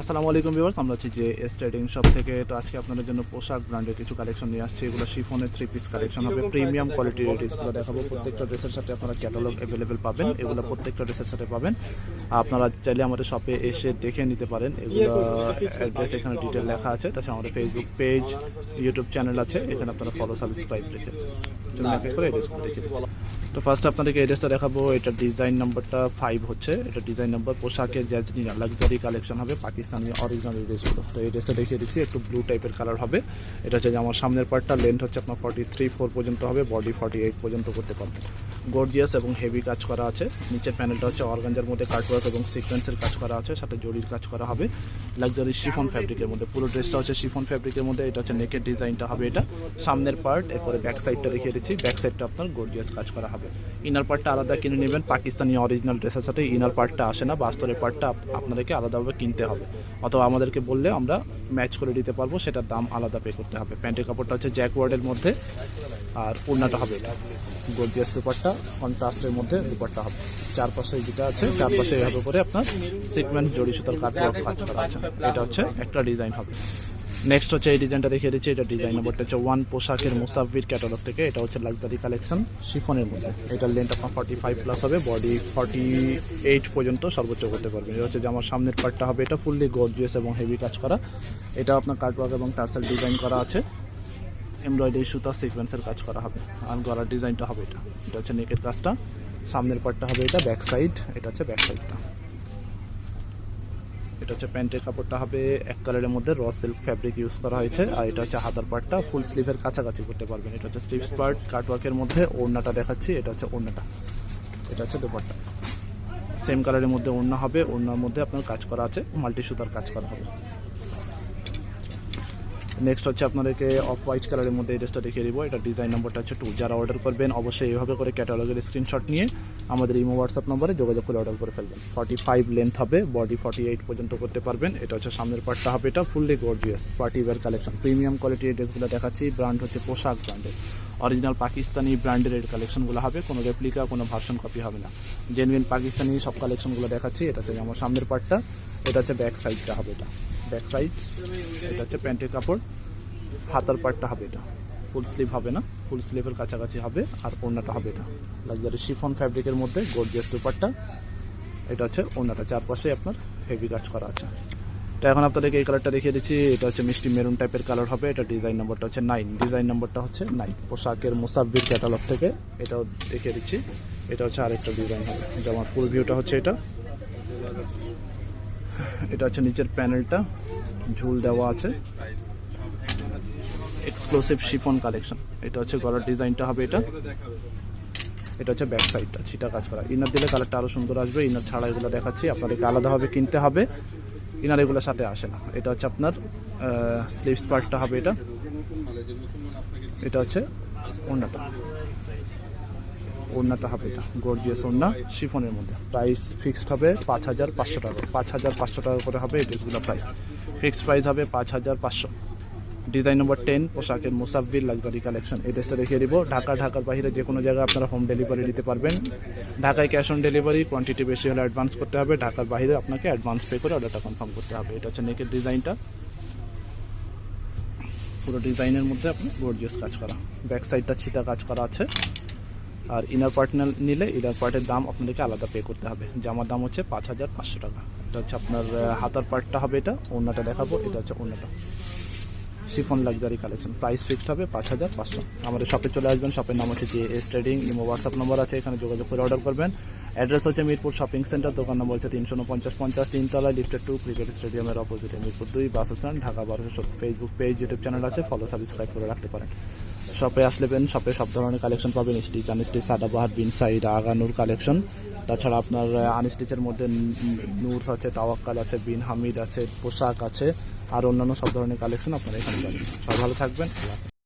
আসসালামু আলাইকুম ভিউয়ার্স আমরা আছি যে এস ট্রেডিং শপ থেকে। তো আজকে আপনাদের জন্য পোশাক ব্র্যান্ডের কিছু কালেকশন নিয়ে আসছি। এগুলো শিফনের থ্রি পিস কালেকশন হবে। প্রিমিয়াম কোয়ালিটির ড্রেসগুলো দেখাবো। প্রত্যেকটা ড্রেসের সাথে আপনারা ক্যাটালগ অ্যাভেলেবেল পাবেন। এগুলো প্রত্যেকটা ড্রেসের সাথে পাবেন। আপনারা চাইলে আমাদের শপে এসে দেখে নিতে পারেন। এগুলো অ্যাড্রেস এখানে ডিটেল লেখা আছে। তাছাড়া আমাদের ফেসবুক পেজ ইউটিউব চ্যানেল আছে। এখানে আপনারা ফলো সাবস্ক্রাইব রেখে। তো ফার্স্ট আপনাদেরকে এড্রেসটা দেখাবো। এটা ডিজাইন নাম্বারটা ফাইভ হচ্ছে। এটা ডিজাইন নাম্বার পোশাকের জ্যাজনিনা লাক্সারি কালেকশন হবে। পাকিস্তানি অরিজিনাল ড্রেসগুলো তো এই ড্রেসটা দেখিয়ে দিচ্ছি। একটু ব্লু টাইপের কালার হবে। এটা হচ্ছে যে আমার সামনের পার্টটা লেন্থ হচ্ছে আপনার ফর্টি থ্রি ফোর পর্যন্ত হবে বডি ফর্টি এইট পর্যন্ত করতে পারবেন। গর্জিয়াস এবং হেভি কাজ করা আছে। নিচের প্যানেলটা হচ্ছে অর্গানজার মধ্যে কাটওয়ার্ক এবং সিকোয়েন্সের কাজ করা আছে, সাথে জরির কাজ করা হবে। লাক্সারি শিফন ফ্যাব্রিকের মধ্যে, পুরো ড্রেসটা হচ্ছে শিফন ফ্যাব্রিকের মধ্যে, এটা হচ্ছে নেকের ডিজাইনটা হবে এটা। সামনের পার্ট এরপরে ব্যাক সাইডটা রেখে দিচ্ছি ব্যাক সাইডটা আপনার গর্জিয়াস কাজ করা হবে। ইনার পার্টটা আলাদা কিনে নেবেন, পাকিস্তানি অরিজিনাল ড্রেসের সাথে ইনার পার্টটা আসে না বাস্তরের পার্টটা আপ- আপনাদেরকে আলাদাভাবে কিনতে হবে। অথবা আমাদেরকে বললে আমরা ম্যাচ করে দিতে পারব, সেটার দাম আলাদা পে করতে হবে। প্যান্টের কাপড়টা হচ্ছে জ্যাক ওয়ার্ডের মধ্যে, আর ওড়নাটা হবে এটা। গর্জিয়াস দুপাট্টা। কন্ট্রাস্টের মধ্যে দুপাট্টা হবে। চারপাশে যেটা আছে, চারপাশে এভাবে করে আপনার সিকমেন্ট জড়ি সুতার কাজ কাজ করা আছে এটা হচ্ছে একটা ডিজাইন হবে। নেক্সট হচ্ছে এই ডিজাইনটা দেখিয়ে দিচ্ছি। এটা ডিজাইন নাম্বারটা হচ্ছে ওয়ান পোশাকের মুসাফির ক্যাটালগ থেকে। এটা হচ্ছে লাক্সারি কালেকশন শিফনের মধ্যে। এটার লেন্থ আপনার ফর্টি ফাইভ প্লাস হবে। বডি ফর্টি এইট পর্যন্ত সর্বোচ্চ করতে পারবেন। এটা হচ্ছে যে আমার সামনের পার্টটা হবে। এটা ফুললি গর্জিয়াস এবং হেভি কাজ করা। এটা আপনার কাটওয়ার্ক এবং টার্সেল ডিজাইন করা আছে। এমব্রয়ডারি সুতা সিকোয়েন্সের কাজ করা হবে। আর গলার ডিজাইনটা হবে এটা। এটা হচ্ছে নেকের কাজটা। সামনের পার্টটা হবে এটা ব্যাক সাইড এটা হচ্ছে ব্যাক সাইডটা এটা হচ্ছে প্যান্টের কাপড়টা হবে। এক কালারের মধ্যে র সিল্ক ফ্যাব্রিক ইউজ করা হয়েছে। আর এটা হচ্ছে হাতার পার্টটা ফুল স্লিভের কাছাকাছি করতে পারবেন। এটা হচ্ছে স্লিভস পার্ট কাটওয়ার্কের মধ্যে ওড়নাটা দেখাচ্ছি। এটা হচ্ছে ওড়নাটা। এটা হচ্ছে দুপাট্টা। সেম কালারের মধ্যে ওড়না হবে। ওড়নার মধ্যে আপনার কাজ করা আছে। মাল্টি সুতার কাজ করা হবে। নেক্সট হচ্ছে আপনাদেরকে অফ হোয়াইট কালারের মধ্যে এই ড্রেসটা দেখিয়ে দিব। এটা ডিজাইন নাম্বারটা হচ্ছে টু যারা অর্ডার করবেন, অবশ্যই এইভাবে করে ক্যাটালগের স্ক্রিনশট নিয়ে আমাদের ইমো হোয়াটসঅ্যাপ নম্বরে যোগাযোগ করে অর্ডার করে ফেলবেন। ফর্টি ফাইভ লেন্থ হবে বডি ফর্টি এইট পর্যন্ত করতে পারবেন। এটা হচ্ছে সামনের পার্টটা হবে, এটা fully gorgeous party wear collection premium কোয়ালিটির ড্রেসগুলো দেখাচ্ছি। ব্র্যান্ড হচ্ছে পোশাক ব্র্যান্ডের অরিজিনাল পাকিস্তানি ব্র্যান্ডের এই কালেকশনগুলো হবে, কোনো রেপ্লিকা কোনো ভার্সন কপি হবে না। জেনুইন পাকিস্তানি সব কালেকশনগুলো দেখাচ্ছি, এটা হচ্ছে আমার সামনের পার্টটা এটা হচ্ছে ব্যাক সাইডটা হবে এটা। ব্যাক সাইড, এটা হচ্ছে প্যান্টের কাপড়। হাতার পার্টটা হবে এটা। ফুল স্লিভ হবে না। ফুল স্লিভের কাছাকাছি হবে আর ওড়নাটা হবে এটা। লাক্সারি শিফন ফ্যাব্রিকের মধ্যে গর্জিয়াস দুপাট্টা। এটা হচ্ছে ওড়নাটা। চারপাশে আপনার হেভি কাজ করা আছে। তো এখন আপনাদেরকে এই কালারটা দেখিয়ে দিচ্ছি। এটা হচ্ছে মিষ্টি মেরুন টাইপের কালার হবে। এটা ডিজাইন নাম্বারটা হচ্ছে নাইন ডিজাইন নাম্বারটা হচ্ছে নাইন পোশাকের মুসাফির ক্যাটালগ থেকে এটাও দেখিয়ে দিচ্ছি। এটা হচ্ছে আরেকটা ডিজাইন হবে। যেমন ফুল ভিউটা হচ্ছে এটা। এটা হচ্ছে নিচের প্যানেলটা। ঝুল দেওয়া আছে। এক্সক্লুসিভ শিফন কালেকশন এটা হচ্ছে গলার ডিজাইনটা হবে এটা। এটা হচ্ছে ব্যাক সাইডটা ছিটা কাজ করা। ইনার দিলে কালারটা আরও সুন্দর আসবে। ইনার ছাড়া এগুলো দেখাচ্ছি, আপনাদেরকে আলাদাভাবে কিনতে হবে। ইনার এগুলোর সাথে আসে না। এটা হচ্ছে আপনার স্লিভস পার্টটা হবে এটা। এটা হচ্ছে ওড়নাটা। ওড়নাটা হবে এটা গর্জিয়াস ওড়না, শিফনের মধ্যে। প্রাইস ফিক্সড হবে পাঁচ হাজার পাঁচশো টাকা। পাঁচ হাজার পাঁচশো টাকা করে হবে এই প্রাইস ফিক্সড প্রাইস হবে পাঁচ হাজার পাঁচশো। ডিজাইন নম্বর টেন পোশাকের মুসাফির লাক্সারি কালেকশন এই ড্রেসটা দেখিয়ে দিব। ঢাকা, ঢাকার বাইরে যে কোনো জায়গায় আপনারা হোম ডেলিভারি দিতে পারবেন। ঢাকায় ক্যাশ অন ডেলিভারি কোয়ান্টিটি বেশি হলে অ্যাডভান্স করতে হবে। ঢাকার বাইরে আপনাকে অ্যাডভান্স পে করে অর্ডারটা কনফার্ম করতে হবে। এটা হচ্ছে নেকের ডিজাইনটা পুরো ডিজাইনের মধ্যে আপনি গর্জিয়াস কাজ করা। ব্যাক সাইডটা ছিটা কাজ করা আছে। আর ইনার পার্ট নিলে ইনার পার্টের দাম আপনাদেরকে আলাদা পে করতে হবে। জামার দাম হচ্ছে পাঁচ হাজার পাঁচশো টাকা। এটা হচ্ছে আপনার হাতার পার্টটা হবে এটা, ওড়নাটা দেখাবো, এটা হচ্ছে ওড়নাটা। Chiffon luxury collection price fixed হবে পাঁচ হাজার পাঁচশো। আমাদের শপে চলে আসবেন শপের নাম হচ্ছে যে S trading Imo WhatsApp number আছে, এখানে যোগাযোগ করে অর্ডার করবেন। অ্যাড্রেস হচ্ছে মিরপুর শপিং সেন্টার দোকান নম্বর হচ্ছে তিনশো উনপঞ্চাশ পঞ্চাশ তিনতলা লিফটেড টু ক্রিকেট স্টেডিয়ামের অপোজিটে মিরপুর দুই, বাস স্ট্যান্ড, ঢাকা বারোশো ফেসবুক পেজ ইউটিউব চ্যানেল আছে ফলো সাবস্ক্রাইব করে রাখতে পারেন। শপে আসলেবেন শপে সব ধরনের কালেকশন পাবেন। Stitch unstitch Sadabahar Bin Saeed Agha Noor collection তাছাড়া আপনার আনস্টিচের মধ্যে নূর আছে তাওয়াক্কাল আছে বিন হামিদ আছে পোশাক আছে, আর অন্যান্য সব ধরনের কালেকশন আপনারা এখানে পাবেন। সব ভালো থাকবেন।